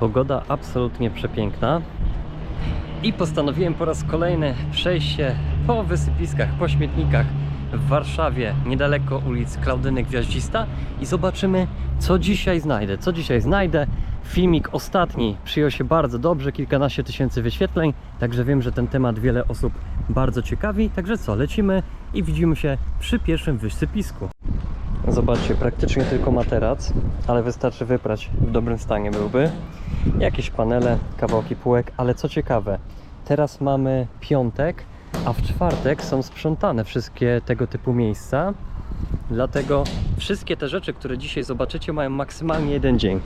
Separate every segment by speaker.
Speaker 1: Pogoda absolutnie przepiękna. I postanowiłem po raz kolejny przejść się po wysypiskach, po śmietnikach w Warszawie, niedaleko ulic Klaudyny Gwiaździsta i zobaczymy, co dzisiaj znajdę. Co dzisiaj znajdę? Filmik ostatni przyjął się bardzo dobrze, kilkanaście tysięcy wyświetleń, także wiem, że ten temat wiele osób bardzo ciekawi. Także co, lecimy i widzimy się przy pierwszym wysypisku. Zobaczcie, praktycznie tylko materac, ale wystarczy wyprać w dobrym stanie byłby. Jakieś panele, kawałki półek, ale co ciekawe, teraz mamy piątek, a w czwartek są sprzątane wszystkie tego typu miejsca. Dlatego wszystkie te rzeczy, które dzisiaj zobaczycie, mają maksymalnie jeden dzień.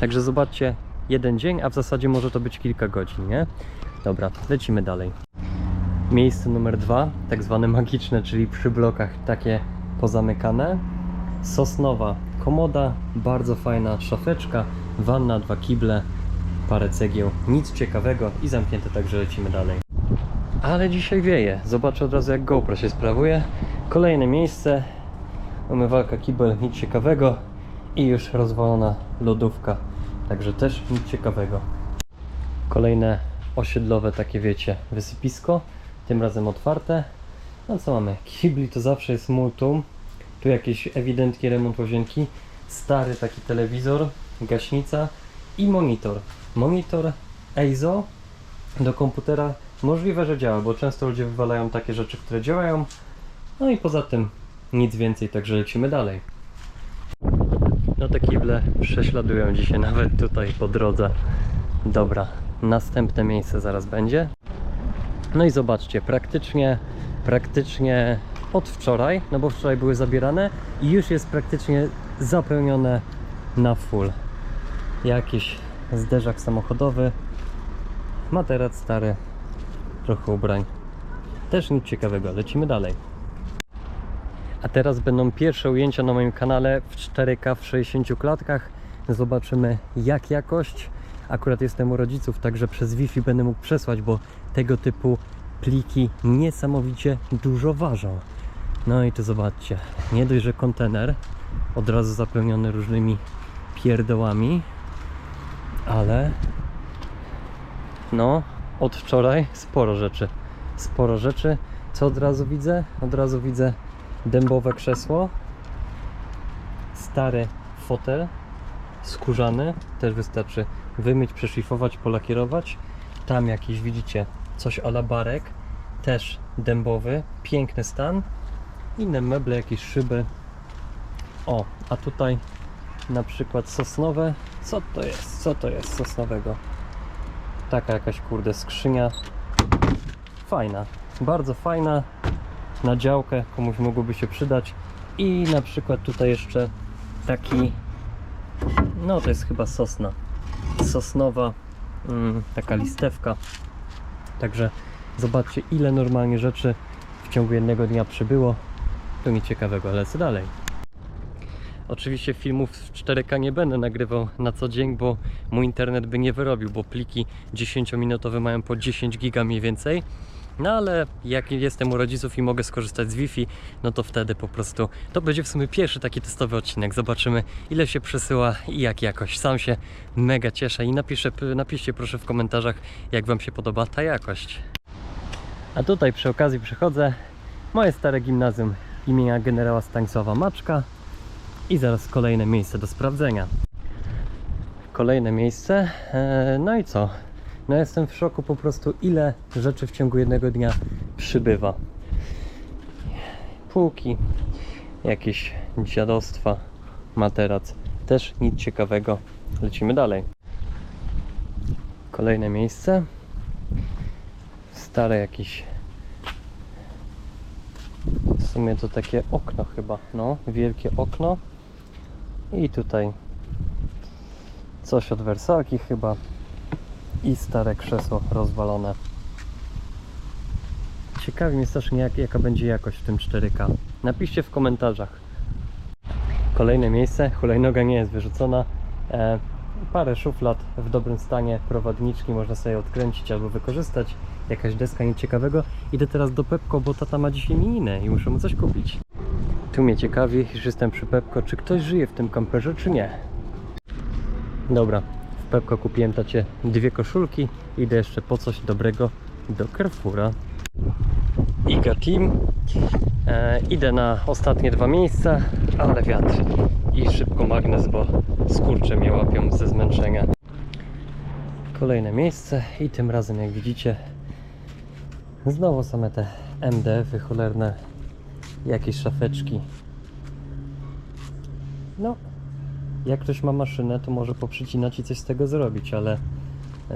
Speaker 1: Także zobaczcie, jeden dzień, a w zasadzie może to być kilka godzin, nie? Dobra, lecimy dalej. Miejsce numer dwa, tak zwane magiczne, czyli przy blokach takie pozamykane. Sosnowa komoda, bardzo fajna szafeczka, wanna, dwa kible, parę cegieł, nic ciekawego i zamknięte, także lecimy dalej. Ale dzisiaj wieje, zobaczę od razu jak GoPro się sprawuje. Kolejne miejsce, umywalka, kibel, nic ciekawego i już rozwalona lodówka, także też nic ciekawego. Kolejne osiedlowe takie wiecie, wysypisko, tym razem otwarte. No co mamy? Kibli to zawsze jest multum. Tu jakieś ewidentnie remont łazienki. Stary taki telewizor, gaśnica i monitor. Monitor EIZO do komputera możliwe, że działa, bo często ludzie wywalają takie rzeczy, które działają. No i poza tym nic więcej, także lecimy dalej. No te kible prześladują dzisiaj nawet tutaj po drodze. Dobra, następne miejsce zaraz będzie. No i zobaczcie, praktycznie, praktycznie od wczoraj, no bo wczoraj były zabierane i już jest praktycznie zapełnione na full. Jakiś zderzak samochodowy, materac stary, trochę ubrań. Też nic ciekawego, lecimy dalej. A teraz będą pierwsze ujęcia na moim kanale w 4K w 60 klatkach. Zobaczymy jak jakość. Akurat jestem u rodziców, także przez Wi-Fi będę mógł przesłać, bo tego typu pliki niesamowicie dużo ważą. No i tu zobaczcie, nie dość, że kontener od razu zapełniony różnymi pierdołami, ale no od wczoraj sporo rzeczy. Sporo rzeczy. Co od razu widzę? Od razu widzę dębowe krzesło, stary fotel skórzany, też wystarczy wymyć, przeszlifować, polakierować. Tam jakiś widzicie coś ala barek, też dębowy, piękny stan. Inne meble, jakieś szyby. O, a tutaj na przykład sosnowe. Co to jest? Co to jest sosnowego? Taka jakaś kurde skrzynia. Fajna, bardzo fajna. Na działkę komuś mogłoby się przydać. I na przykład tutaj jeszcze taki, no to jest chyba sosna. Sosnowa, mm, taka listewka. Także zobaczcie ile normalnie rzeczy w ciągu jednego dnia przybyło. To nic ciekawego, lecę dalej. Oczywiście filmów w 4K nie będę nagrywał na co dzień, bo mój internet by nie wyrobił, bo pliki 10-minutowe mają po 10 giga mniej więcej. No ale jak jestem u rodziców i mogę skorzystać z Wi-Fi, no to wtedy po prostu to będzie w sumie pierwszy taki testowy odcinek. Zobaczymy ile się przesyła i jak jakość. Sam się mega cieszę i napiszę, napiszcie proszę w komentarzach jak Wam się podoba ta jakość. A tutaj przy okazji przychodzę moje stare gimnazjum imienia generała Stanisława Maczka i zaraz kolejne miejsce do sprawdzenia. Kolejne miejsce. Eee, no i co? No jestem w szoku po prostu ile rzeczy w ciągu jednego dnia przybywa. Półki, jakieś dziadostwa, materac. Też nic ciekawego. Lecimy dalej. Kolejne miejsce. Stare jakieś w sumie to takie okno chyba, no, wielkie okno. I tutaj coś od wersalki chyba i stare krzesło rozwalone. Ciekawi mnie strasznie jak, jaka będzie jakość w tym 4K. Napiszcie w komentarzach. Kolejne miejsce, hulajnoga nie jest wyrzucona. E, parę szuflad w dobrym stanie, prowadniczki można sobie odkręcić albo wykorzystać. Jakaś deska nic ciekawego. Idę teraz do Pepko, bo tata ma dzisiaj imieniny i muszę mu coś kupić. Tu mnie ciekawi, już jestem przy Pepko, czy ktoś żyje w tym kamperze, czy nie. Dobra, w Pepko kupiłem tacie dwie koszulki. Idę jeszcze po coś dobrego do Carrefoura. Iga Team. E, idę na ostatnie dwa miejsca, ale wiatr i szybko magnes, bo skurcze mnie łapią ze zmęczenia. Kolejne miejsce i tym razem jak widzicie znowu same te MDF-y cholerne, jakieś szafeczki. No, jak ktoś ma maszynę, to może poprzycinać i coś z tego zrobić, ale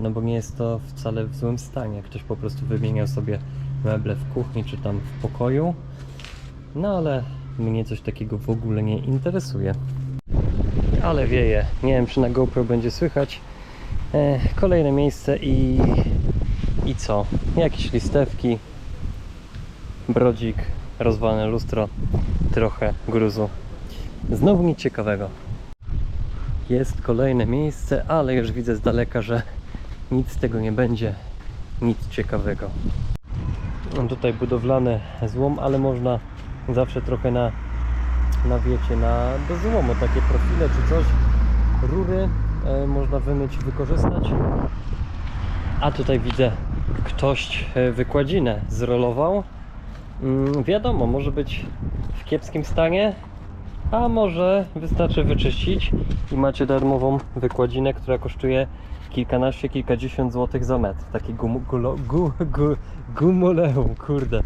Speaker 1: no bo nie jest to wcale w złym stanie. Ktoś po prostu wymieniał sobie meble w kuchni czy tam w pokoju. No ale mnie coś takiego w ogóle nie interesuje. Ale wieje. Nie wiem czy na GoPro będzie słychać. E, kolejne miejsce i i co? Jakieś listewki, brodzik, rozwalone lustro, trochę gruzu. Znowu nic ciekawego. Jest kolejne miejsce, ale już widzę z daleka, że nic z tego nie będzie, nic ciekawego. Mam tutaj budowlany złom, ale można zawsze trochę na, na wiecie, na, do złomu takie profile czy coś, rury e, można wymyć wykorzystać. A tutaj widzę, ktoś e, wykładzinę zrolował. Mm, wiadomo, może być w kiepskim stanie, a może wystarczy wyczyścić i macie darmową wykładzinę, która kosztuje kilkanaście, kilkadziesiąt złotych za metr. Taki gum, gulo, gu, gu, kurde.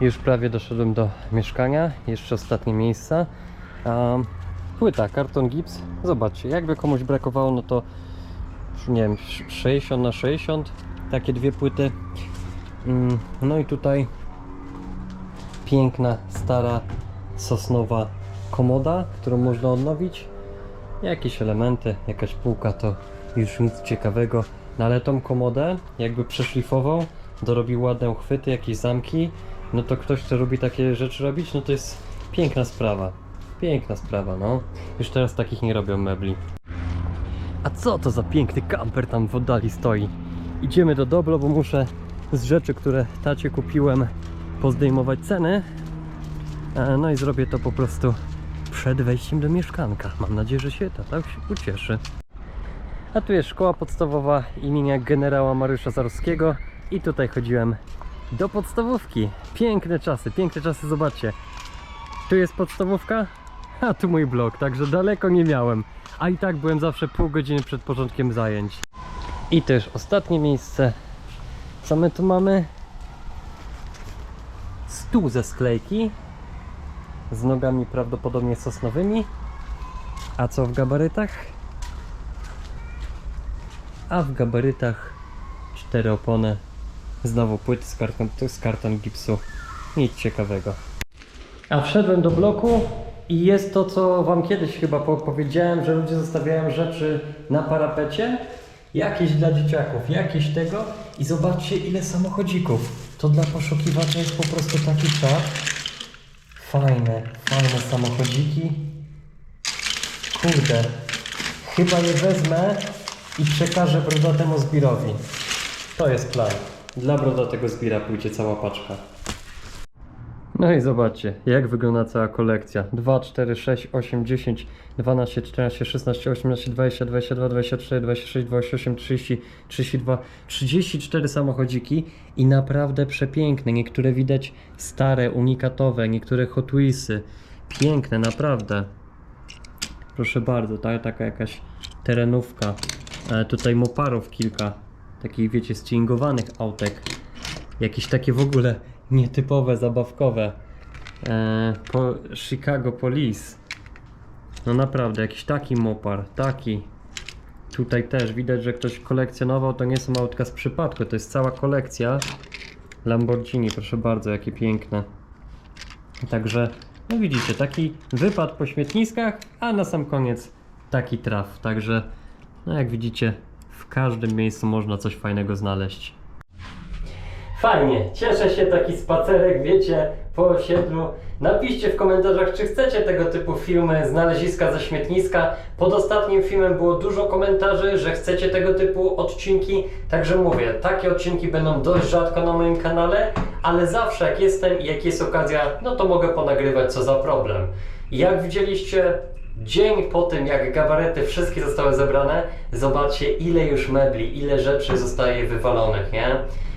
Speaker 1: Już prawie doszedłem do mieszkania, jeszcze ostatnie miejsca. Um, płyta, karton gips. Zobaczcie, jakby komuś brakowało, no to nie wiem, 60 na 60 takie dwie płyty. Mm, No i tutaj piękna, stara, sosnowa komoda, którą można odnowić. Jakieś elementy, jakaś półka to już nic ciekawego. No ale tą komodę jakby przeszlifował, dorobił ładne uchwyty, jakieś zamki, no to ktoś, kto lubi takie rzeczy robić, no to jest piękna sprawa. Piękna sprawa, no. Już teraz takich nie robią mebli. A co to za piękny kamper tam w oddali stoi? Idziemy do Doblo, bo muszę z rzeczy, które tacie kupiłem, pozdejmować ceny. E, No i zrobię to po prostu przed wejściem do mieszkanka. Mam nadzieję, że się tata się ucieszy. A tu jest szkoła podstawowa imienia generała Mariusza Zarowskiego i tutaj chodziłem do podstawówki. Piękne czasy, piękne czasy, zobaczcie. Tu jest podstawówka, a tu mój blok, także daleko nie miałem. A i tak byłem zawsze pół godziny przed początkiem zajęć. I też ostatnie miejsce. Co my tu mamy? Stół ze sklejki. Z nogami prawdopodobnie sosnowymi. A co w gabarytach? A w gabarytach cztery opony. Znowu płyty z karton, z karton gipsu. Nic ciekawego. A wszedłem do bloku i jest to, co Wam kiedyś chyba po- powiedziałem, że ludzie zostawiają rzeczy na parapecie. Jakieś dla dzieciaków, jakieś tego. I zobaczcie, ile samochodzików. To dla poszukiwacza jest po prostu taki czas. Fajne, fajne samochodziki. Kurde, chyba je wezmę i przekażę brodatemu zbirowi. To jest plan. Dla brodatego zbira pójdzie cała paczka. No i zobaczcie, jak wygląda cała kolekcja. 2, 4, 6, 8, 10, 12, 14, 16, 18, 20, 22, 24, 26, 28, 30, 32, 34 samochodziki i naprawdę przepiękne. Niektóre widać stare, unikatowe, niektóre Hot Wheelsy. Piękne, naprawdę. Proszę bardzo, ta, taka jakaś terenówka. E, tutaj moparów kilka. Takich, wiecie, stringowanych autek. Jakieś takie w ogóle nietypowe, zabawkowe. E, po Chicago Police. No naprawdę, jakiś taki mopar, taki. Tutaj też widać, że ktoś kolekcjonował, to nie są autka z przypadku, to jest cała kolekcja. Lamborghini, proszę bardzo, jakie piękne. Także, no widzicie, taki wypad po śmietniskach, a na sam koniec taki traf. Także, no jak widzicie, w każdym miejscu można coś fajnego znaleźć. Fajnie, cieszę się taki spacerek, wiecie, po osiedlu. Napiszcie w komentarzach, czy chcecie tego typu filmy, znaleziska ze śmietniska. Pod ostatnim filmem było dużo komentarzy, że chcecie tego typu odcinki. Także mówię, takie odcinki będą dość rzadko na moim kanale, ale zawsze jak jestem i jak jest okazja, no to mogę ponagrywać co za problem. Jak widzieliście, Dzień po tym, jak gabarety wszystkie zostały zebrane, zobaczcie ile już mebli, ile rzeczy zostaje wywalonych, nie?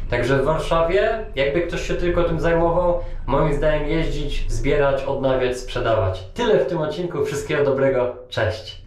Speaker 1: Także w Warszawie, jakby ktoś się tylko tym zajmował, moim zdaniem jeździć, zbierać, odnawiać, sprzedawać. Tyle w tym odcinku, wszystkiego dobrego, cześć!